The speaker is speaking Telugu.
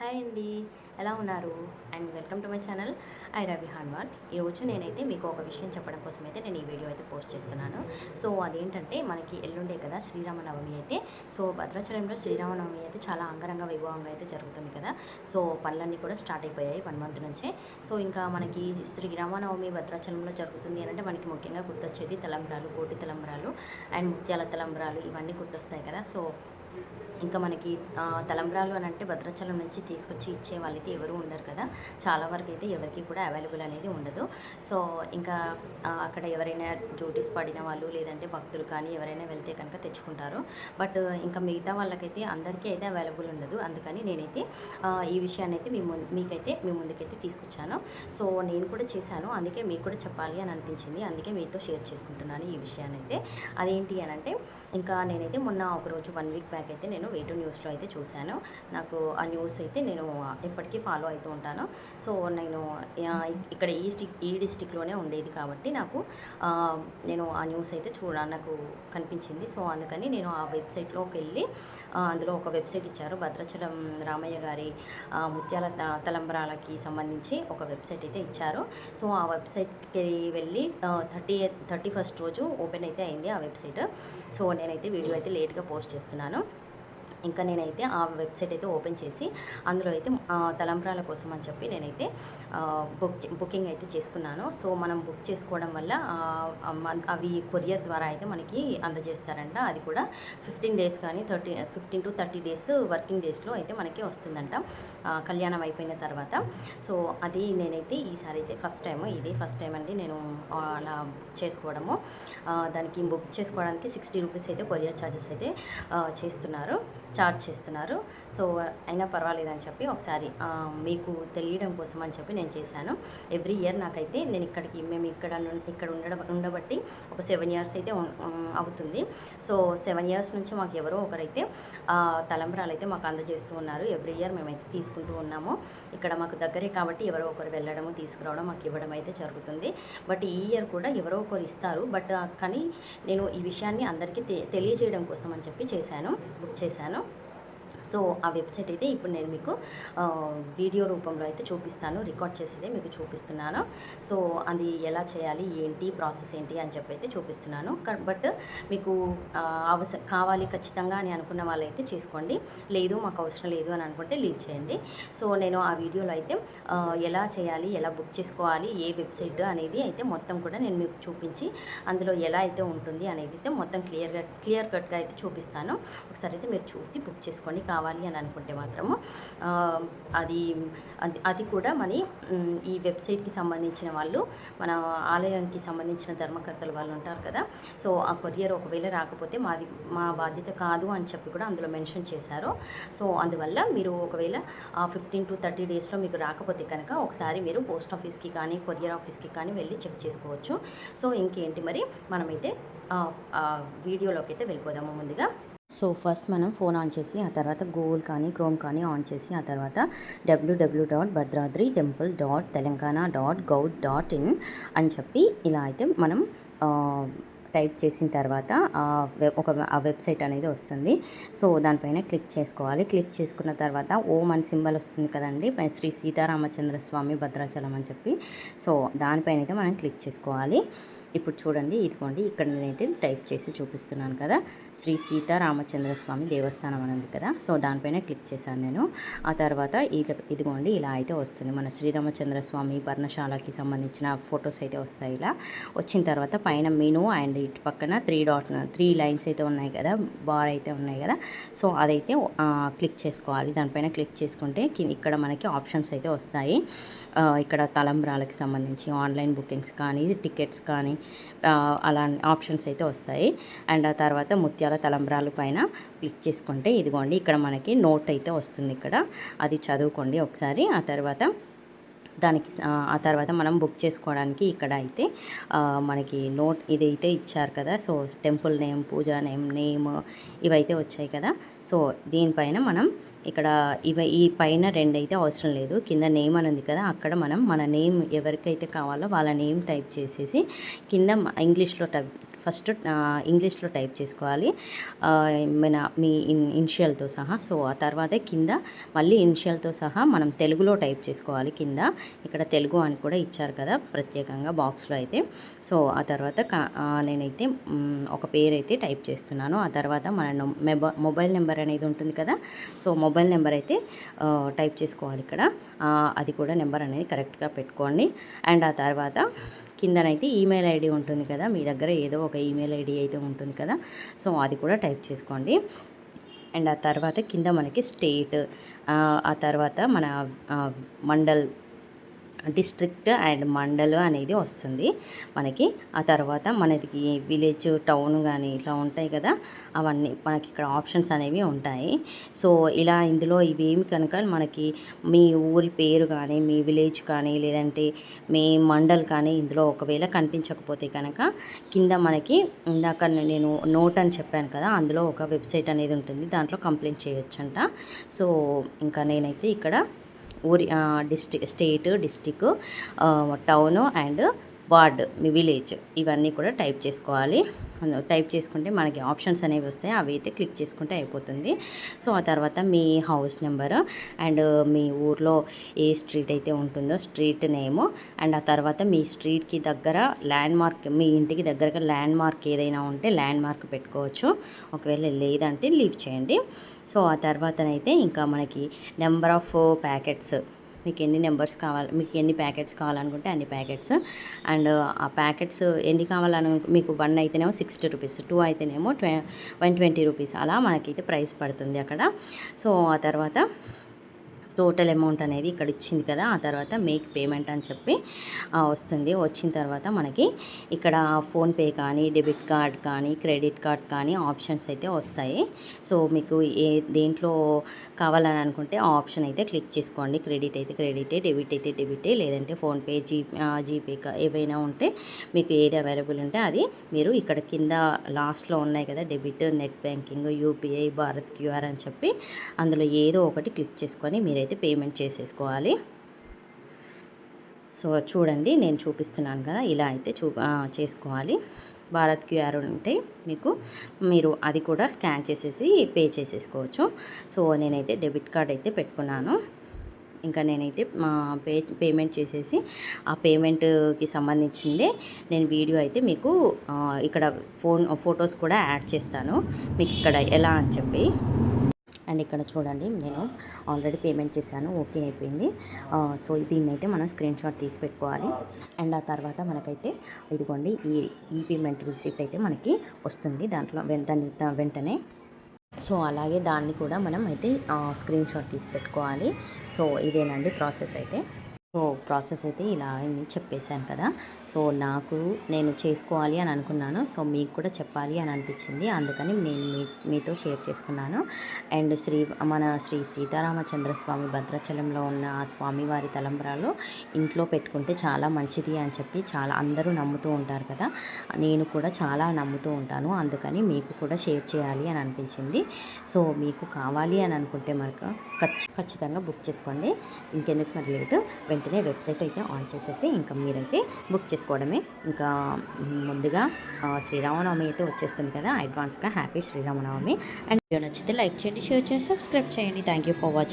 హాయ్ అండి. ఎలా ఉన్నారు? And welcome to my channel. I Ravi Hanwal ఈరోజు నేనైతే మీకు ఒక విషయం చెప్పడం కోసం అయితే నేను ఈ వీడియో అయితే పోస్ట్ చేస్తున్నాను. సో అదేంటంటే మనకి ఎల్లుండే కదా శ్రీరామనవమి అయితే. సో భద్రాచలంలో శ్రీరామనవమి అయితే చాలా అంగరంగ వైభవంగా అయితే జరుగుతుంది కదా. సో పనులన్నీ కూడా స్టార్ట్ అయిపోయాయి వన్ మంత్ నుంచే. సో ఇంకా మనకి శ్రీరామనవమి భద్రాచలంలో జరుగుతుంది అని అంటే మనకి ముఖ్యంగా గుర్తొచ్చేది తలంబ్రాలు కోటి తలంబ్రాలు అండ్ ముత్యాల తలంబ్రాలు ఇవన్నీ గుర్తొస్తాయి కదా. సో ఇంకా మనకి తలంబ్రాలు అని అంటే భద్రాచలం నుంచి తీసుకొచ్చి ఇచ్చే వాళ్ళైతే ఎవరు ఉండరు కదా. చాలా వరకు అయితే ఎవరికి కూడా అవైలబుల్ అనేది ఉండదు. సో ఇంకా అక్కడ ఎవరైనా డ్యూటీస్ పడిన వాళ్ళు లేదంటే భక్తులు కానీ ఎవరైనా వెళ్తే కనుక తెచ్చుకుంటారు. బట్ ఇంకా మిగతా వాళ్ళకైతే అందరికీ అయితే అవైలబుల్ ఉండదు. అందుకని నేనైతే ఈ విషయాన్ని అయితే మీ ముందు మీకైతే మీ ముందుకైతే తీసుకొచ్చాను. సో నేను కూడా చేశాను. అందుకే మీకు కూడా చెప్పాలి అని అనిపించింది. అందుకే మీతో షేర్ చేసుకుంటున్నాను ఈ విషయాన్ని అయితే. అదేంటి అని అంటే ఇంకా నేనైతే మొన్న ఒకరోజు వన్ వీక్ బ్యాక్ అయితే నేను వేటు న్యూస్లో అయితే చూశాను. నాకు ఆ న్యూస్ అయితే నేను ఎప్పటికీ ఫాలో అవుతూ ఉంటాను. సో నేను ఇక్కడ ఈ స్టిక్ ఈ డిస్టిక్లోనే ఉండేది కాబట్టి నాకు నేను ఆ న్యూస్ అయితే చూడ నాకు కనిపించింది. సో అందుకని నేను ఆ వెబ్సైట్లోకి వెళ్ళి అందులో ఒక వెబ్సైట్ ఇచ్చారు. భద్రాచలం రామయ్య గారి ముత్యాల త- సంబంధించి ఒక వెబ్సైట్ అయితే ఇచ్చారు. సో ఆ వెబ్సైట్కి వెళ్ళి థర్టీ థర్టీ ఫస్ట్ రోజు ఓపెన్ అయితే అయింది ఆ వెబ్సైట్. సో నేనైతే వీడియో అయితే లేట్గా పోస్ట్ చేస్తున్నాను. ఇంకా నేనైతే ఆ వెబ్సైట్ అయితే ఓపెన్ చేసి అందులో అయితే తలంబ్రాల కోసం అని చెప్పి నేనైతే బుక్ చే- బుకింగ్ అయితే చేసుకున్నాను. సో మనం బుక్ చేసుకోవడం వల్ల అవి కొరియర్ ద్వారా అయితే మనకి అందజేస్తారంట. అది కూడా ఫిఫ్టీన్ డేస్ కానీ thirty fifteen to thirty days working డేస్లో అయితే మనకి వస్తుందంట. కళ్యాణం అయిపోయిన తర్వాత. సో అది నేనైతే ఈసారి అయితే ఫస్ట్ టైం ఇది ఫస్ట్ టైం అండి నేను అలా బుక్ చేసుకోవడము. దానికి బుక్ చేసుకోవడానికి సిక్స్టీ రూపీస్ అయితే కొరియర్ ఛార్జెస్ అయితే చేస్తున్నారు. చార్జ్ చేస్తున్నారు. సో అయినా పర్వాలేదని చెప్పి ఒకసారి మీకు తెలియడం కోసం అని చెప్పి నేను చేశాను. ఎవ్రీ ఇయర్ నాకైతే నేను ఇక్కడికి మేము ఇక్కడ ఇక్కడ ఉండడం ఉండబట్టి ఒక సెవెన్ ఇయర్స్ అయితే అవుతుంది. సో సెవెన్ ఇయర్స్ నుంచి మాకు ఎవరో ఒకరైతే తలంబరాలు తలంబ్రాలు అయితే మాకు అందజేస్తూ ఉన్నారు. ఎవ్రీ ఇయర్ మేమైతే తీసుకుంటూ ఉన్నాము. ఇక్కడ మాకు దగ్గరే కాబట్టి ఎవరో ఒకరు వెళ్ళడము తీసుకురావడం మాకు ఇవ్వడం అయితే జరుగుతుంది. బట్ ఈ ఇయర్ కూడా ఎవరో ఒకరు ఇస్తారు. బట్ కానీ నేను ఈ విషయాన్ని అందరికీ తె- తెలియజేయడం కోసం అని చెప్పి చేశాను బుక్ చేశాను. no సో ఆ వెబ్సైట్ అయితే ఇప్పుడు నేను మీకు వీడియో రూపంలో అయితే చూపిస్తాను. రికార్డ్ చేసేదే మీకు చూపిస్తున్నాను. సో అది ఎలా చేయాలి? ఏంటి? ప్రాసెస్ ఏంటి? అని చెప్పి అయితే చూపిస్తున్నాను. బట్ మీకు అవసరం కావాలి ఖచ్చితంగా అని అనుకున్న వాళ్ళైతే చేసుకోండి. లేదు మాకు అవసరం లేదు అని అనుకుంటే లీవ్ చేయండి. సో నేను ఆ వీడియోలో అయితే ఎలా చేయాలి? ఎలా బుక్ చేసుకోవాలి? ఏ వెబ్సైట్ అనేది అయితే మొత్తం కూడా నేను మీకు చూపించి అందులో ఎలా అయితే ఉంటుంది అనేది అయితే మొత్తం క్లియర్గా క్లియర్ కట్గా అయితే చూపిస్తాను. ఒకసారి అయితే మీరు చూసి బుక్ చేసుకోండి. కావాలి అని అనుకుంటే మాత్రము అది అది అది కూడా మన ఈ వెబ్సైట్కి సంబంధించిన వాళ్ళు మన ఆలయానికి సంబంధించిన ధర్మకర్తలు వాళ్ళు ఉంటారు కదా సో ఆ కొరియర్ ఒకవేళ రాకపోతే మాది మా బాధ్యత కాదు అని చెప్పి కూడా అందులో మెన్షన్ చేశారు. సో అందువల్ల మీరు ఒకవేళ ఆ ఫిఫ్టీన్ టు థర్టీ డేస్లో మీకు రాకపోతే కనుక ఒకసారి మీరు పోస్ట్ ఆఫీస్కి కానీ కొరియర్ ఆఫీస్కి కానీ వెళ్ళి చెక్ చేసుకోవచ్చు. సో ఇంకేంటి మరి మనమైతే వీడియోలోకి అయితే వెళ్ళిపోదాము ముందుగా. సో ఫస్ట్ మనం ఫోన్ ఆన్ చేసి ఆ తర్వాత గూగుల్ కానీ క్రోమ్ కానీ ఆన్ చేసి ఆ తర్వాత W W dot Bhadradri temple dot Telangana dot gov dot in అని చెప్పి ఇలా అయితే మనం టైప్ చేసిన తర్వాత ఒక ఆ వెబ్సైట్ అనేది వస్తుంది. సో దానిపైన క్లిక్ చేసుకోవాలి. క్లిక్ చేసుకున్న తర్వాత ఓం అని సింబల్ వస్తుంది కదండి శ్రీ సీతారామచంద్ర స్వామి భద్రాచలం అని చెప్పి. సో దానిపైన అయితే మనం క్లిక్ చేసుకోవాలి. ఇప్పుడు చూడండి ఇదిగోండి ఇక్కడ నేనైతే టైప్ చేసి చూపిస్తున్నాను కదా. శ్రీ సీతారామచంద్ర స్వామి దేవస్థానం అని ఉంది కదా. సో దానిపైన క్లిక్ చేశాను నేను. ఆ తర్వాత ఇదిగోండి ఇలా అయితే వస్తుంది. మన శ్రీరామచంద్ర స్వామి పర్ణశాలకి సంబంధించిన ఫొటోస్ అయితే వస్తాయి ఇలా. వచ్చిన తర్వాత పైన మెను అండ్ ఇటు పక్కన త్రీ డాట్ త్రీ లైన్స్ అయితే ఉన్నాయి కదా బార్ అయితే ఉన్నాయి కదా. సో అదైతే క్లిక్ చేసుకోవాలి. దానిపైన క్లిక్ చేసుకుంటే కింద ఇక్కడ మనకి ఆప్షన్స్ అయితే వస్తాయి. ఇక్కడ తలంబ్రాలకి సంబంధించి ఆన్లైన్ బుకింగ్స్ కానీ టికెట్స్ కానీ అలా ఆప్షన్స్ అయితే వస్తాయి. అండ్ ఆ తర్వాత ముత్యాల తలంబ్రాలు పైన క్లిక్ చేసుకుంటే ఇదిగోండి ఇక్కడ మనకి నోట్ అయితే వస్తుంది ఇక్కడ. అది చదువుకోండి ఒకసారి. ఆ తర్వాత దానికి ఆ తర్వాత మనం బుక్ చేసుకోవడానికి ఇక్కడ అయితే మనకి నోట్ ఇదైతే ఇచ్చారు కదా. So temple name puja name name ఇవైతే వచ్చాయి కదా. సో దీనిపైన మనం ఇక్కడ ఇవి ఈ పైన రెండు అయితే అవసరం లేదు. కింద నేమ్ అని ఉంది కదా అక్కడ మనం మన నేమ్ ఎవరికైతే కావాలో వాళ్ళ నేమ్ టైప్ చేసేసి కింద ఇంగ్లీష్లో టైప్ ఫస్ట్ ఇంగ్లీష్లో టైప్ చేసుకోవాలి. మన మీ ఇన్ సహా. సో ఆ తర్వాత కింద మళ్ళీ ఇన్షియల్తో సహా మనం తెలుగులో టైప్ చేసుకోవాలి కింద. ఇక్కడ తెలుగు అని కూడా ఇచ్చారు కదా ప్రత్యేకంగా బాక్స్లో అయితే. సో ఆ తర్వాత నేనైతే ఒక పేరు అయితే టైప్ చేస్తున్నాను. ఆ తర్వాత మన మొబైల్ నెంబర్ అనేది ఉంటుంది కదా సో మొబైల్ నెంబర్ అయితే టైప్ చేసుకోవాలి ఇక్కడ. అది కూడా నెంబర్ అనేది కరెక్ట్గా పెట్టుకోండి. అండ్ ఆ తర్వాత కిందనైతే ఈమెయిల్ ఐడి ఉంటుంది కదా మీ దగ్గర ఏదో ఒక ఈమెయిల్ ఐడి అయితే ఉంటుంది కదా సో అది కూడా టైప్ చేసుకోండి. అండ్ ఆ తర్వాత కింద మనకి స్టేట్ ఆ తర్వాత మన మండల్ డిస్ట్రిక్ట్ అండ్ మండల్ అనేది వస్తుంది మనకి. ఆ తర్వాత మనకి విలేజ్ టౌన్ కానీ ఇట్లా ఉంటాయి కదా అవన్నీ మనకి ఇక్కడ ఆప్షన్స్ అనేవి ఉంటాయి. సో ఇలా ఇందులో ఇవేమి కనుక మనకి మీ ఊరి పేరు కానీ మీ విలేజ్ కానీ లేదంటే మీ మండల్ కానీ ఇందులో ఒకవేళ కనిపించకపోతే కనుక కింద మనకి ఇందాక నేను నోట్ అని చెప్పాను కదా అందులో ఒక వెబ్సైట్ అనేది ఉంటుంది. దాంట్లో కంప్లైంట్ చేయొచ్చంట. సో ఇంకా నేనైతే ఇక్కడ ఊరి district state district town and ward me village ఇవన్నీ కూడా టైప్ చేసుకోవాలి. టైప్ చేసుకుంటే మనకి ఆప్షన్స్ అనేవి వస్తాయి. అవి అయితే క్లిక్ చేసుకుంటే అయిపోతుంది. సో ఆ తర్వాత మీ హౌస్ నెంబర్ అండ్ మీ ఊర్లో ఏ స్ట్రీట్ అయితే ఉంటుందో స్ట్రీట్ నేము అండ్ ఆ తర్వాత మీ స్ట్రీట్కి దగ్గర ల్యాండ్ మార్క్ మీ ఇంటికి దగ్గరగా ల్యాండ్ మార్క్ ఏదైనా ఉంటే ల్యాండ్ మార్క్ పెట్టుకోవచ్చు. ఒకవేళ లేదంటే లీవ్ చేయండి. సో ఆ తర్వాతనైతే ఇంకా మనకి నెంబర్ ఆఫ్ ప్యాకెట్స్ మీకు ఎన్ని నెంబర్స్ కావాలి మీకు ఎన్ని ప్యాకెట్స్ కావాలనుకుంటే అన్ని ప్యాకెట్స్. అండ్ ఆ ప్యాకెట్స్ ఎన్ని కావాలను మీకు వన్ అయితేనేమో సిక్స్టీ రూపీస్ టూ అయితేనేమో ట్వె వన్ ట్వంటీ రూపీస్ అలా మనకైతే ప్రైస్ పడుతుంది అక్కడ. సో ఆ తర్వాత టోటల్ అమౌంట్ అనేది ఇక్కడ ఇచ్చింది కదా ఆ తర్వాత మేక్ పేమెంట్ అని చెప్పి వస్తుంది. వచ్చిన తర్వాత మనకి ఇక్కడ ఫోన్పే కానీ డెబిట్ కార్డ్ కానీ క్రెడిట్ కార్డ్ కానీ ఆప్షన్స్ అయితే వస్తాయి. సో మీకు ఏ దేంట్లో కావాలని అనుకుంటే ఆ ఆప్షన్ అయితే క్లిక్ చేసుకోండి. క్రెడిట్ అయితే క్రెడిటే డెబిట్ అయితే డెబిటే లేదంటే ఫోన్పే జీ జీపే ఏవైనా ఉంటే మీకు ఏది అవైలబుల్ ఉంటే అది మీరు ఇక్కడ కింద లాస్ట్లో ఉన్నాయి కదా debit net banking UPI Bharat QR అని చెప్పి అందులో ఏదో ఒకటి క్లిక్ చేసుకొని మీరైతే పేమెంట్ చేసేసుకోవాలి. సో చూడండి నేను చూపిస్తున్నాను కదా ఇలా అయితే చూ చేసుకోవాలి. భారత్ క్యూఆర్ ఉంటే మీకు మీరు అది కూడా స్కాన్ చేసేసి పే చేసేసుకోవచ్చు. సో నేనైతే డెబిట్ కార్డ్ అయితే పెట్టుకున్నాను. ఇంకా నేనైతే మా పే పేమెంట్ చేసేసి ఆ పేమెంట్కి సంబంధించిందే నేను వీడియో అయితే మీకు ఇక్కడ ఫోన్ ఫొటోస్ కూడా యాడ్ చేస్తాను. మీకు ఇక్కడ ఎలా అని చెప్పి. అండ్ ఇక్కడ చూడండి నేను ఆల్రెడీ పేమెంట్ చేశాను. ఓకే అయిపోయింది. సో దీన్ని అయితే మనం స్క్రీన్ షాట్ తీసి పెట్టుకోవాలి. అండ్ ఆ తర్వాత మనకైతే ఇదిగోండి ఈ ఈ పేమెంట్ రిసిప్ట్ అయితే మనకి వస్తుంది. దాంట్లో దాని వెంటనే. సో అలాగే దాన్ని కూడా మనం అయితే స్క్రీన్ షాట్ తీసి పెట్టుకోవాలి. సో ఇదేనండి ప్రాసెస్ అయితే. సో ప్రాసెస్ అయితే ఇలా అయింది చెప్పేశాను కదా. సో నాకు నేను చేసుకోవాలి అని అనుకున్నాను. సో మీకు కూడా చెప్పాలి అని అనిపించింది. అందుకని నేను మీ మీతో షేర్ చేసుకున్నాను. అండ్ శ్రీ మన శ్రీ సీతారామచంద్ర స్వామి భద్రాచలంలో ఉన్న ఆ స్వామివారి తలంబరాలు ఇంట్లో పెట్టుకుంటే చాలా మంచిది అని చెప్పి చాలా అందరూ నమ్ముతూ ఉంటారు కదా. నేను కూడా చాలా నమ్ముతూ ఉంటాను. అందుకని మీకు కూడా షేర్ చేయాలి అని అనిపించింది. సో మీకు కావాలి అని అనుకుంటే మనకు ఖచ్చితంగా బుక్ చేసుకోండి. ఇంకెందుకు మరి లేటు. వెంటనే వెబ్సైట్ అయితే ఆన్ చేసేసి ఇంకా మీరైతే బుక్ చేసుకోవడమే. ఇంకా ముందుగా శ్రీరామనవమి అయితే వచ్చేస్తుంది కదా అడ్వాన్స్గా హ్యాపీ శ్రీరామనవమి. అండ్ వీడియో నచ్చితే లైక్ చేయండి షేర్ చేయండి సబ్స్క్రైబ్ చేయండి. Thank you for watching